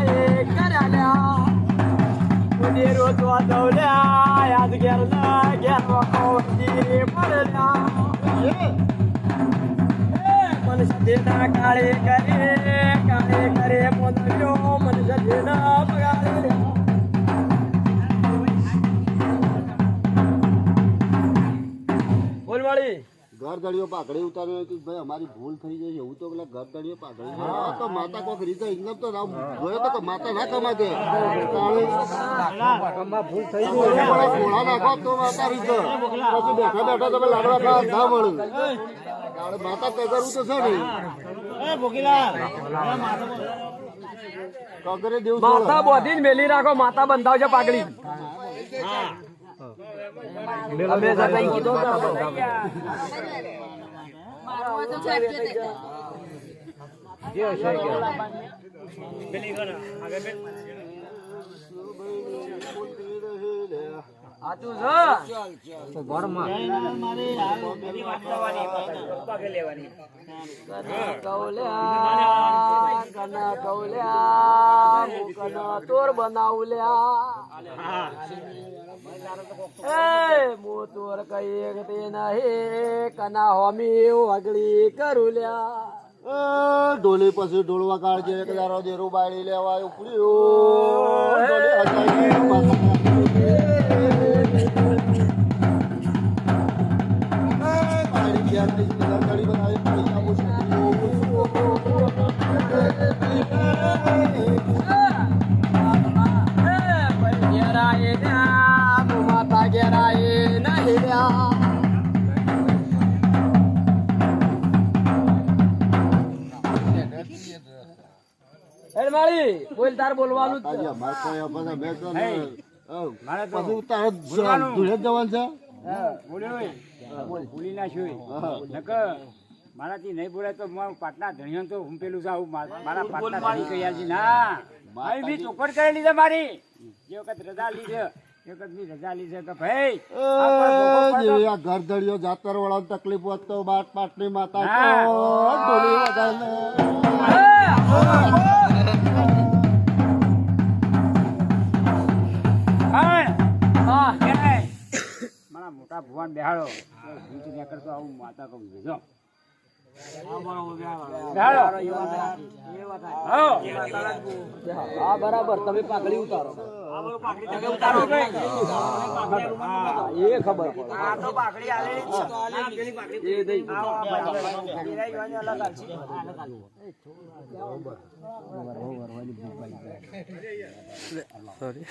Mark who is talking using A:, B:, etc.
A: ए कराल्या कुणी रोजवा दौल्या आज गेला गेला कोणी पडल्या मनुष्य देना काळे करे काळे करे बोललो मनुष्य देना बघाले बोलवाळी વાળી
B: ઘર દળીઓ પાઘડી ઉતાર્યો કે ભાઈ અમારી ભૂલ થઈ ગઈ એવું તો પેલા ઘરધડીઓ પાઘડી તો માતા કોક રીતે ઇન્કમ તો ના જોયો તો માતા ના કમાતે ભૂલ થઈ ગઈ. ઘોડા નાખો તો માતા રીતે. પછી બેઠા બેઠા તમે લાડવા ખાવા ના મળ્યું માતા કગરવું તો છે ને કગરે
A: માતા બોધી મેલી રાખો માતા બંધાવજો પાઘડી. અમે જતા કીધું તોર બનાવલ્યા એ મો તોર કઈ તે નહીં કના હોમી વગડી કરુલ્યા.
B: એ, ઢોલી પછી ઢોલવા કાળજે એક દારો દેરું બાળી લેવા ઉપડ્યો.
A: હેડ બોલ તાર બોલવાનું જ.
B: અમારે કોઈ આપણે અમે તો ને, હઉ, પછી તારે ધૂળે જવાનું છે?
C: ભૂલી ના
B: છું
C: નક મારાથી નહીં બોલાય તો મારું પાટના ધણિયન તો હું પેલું છું મારા પાટના ધણી આલજી ના. મારી બી ચોખવટ કરેલી છે મારી. જે વખત રજા લીધે તો
B: જાતર વાળા તકલીફ હોત તો બાટ પાટની માતા
C: મોટા ભુવાન બેહાડો. હું તો ત્યાં કરતો આવું માતા કહું છું જો. હા
A: બરાબર તમે પાઘડી ઉતારો. હા, એ ખબર
B: સોરી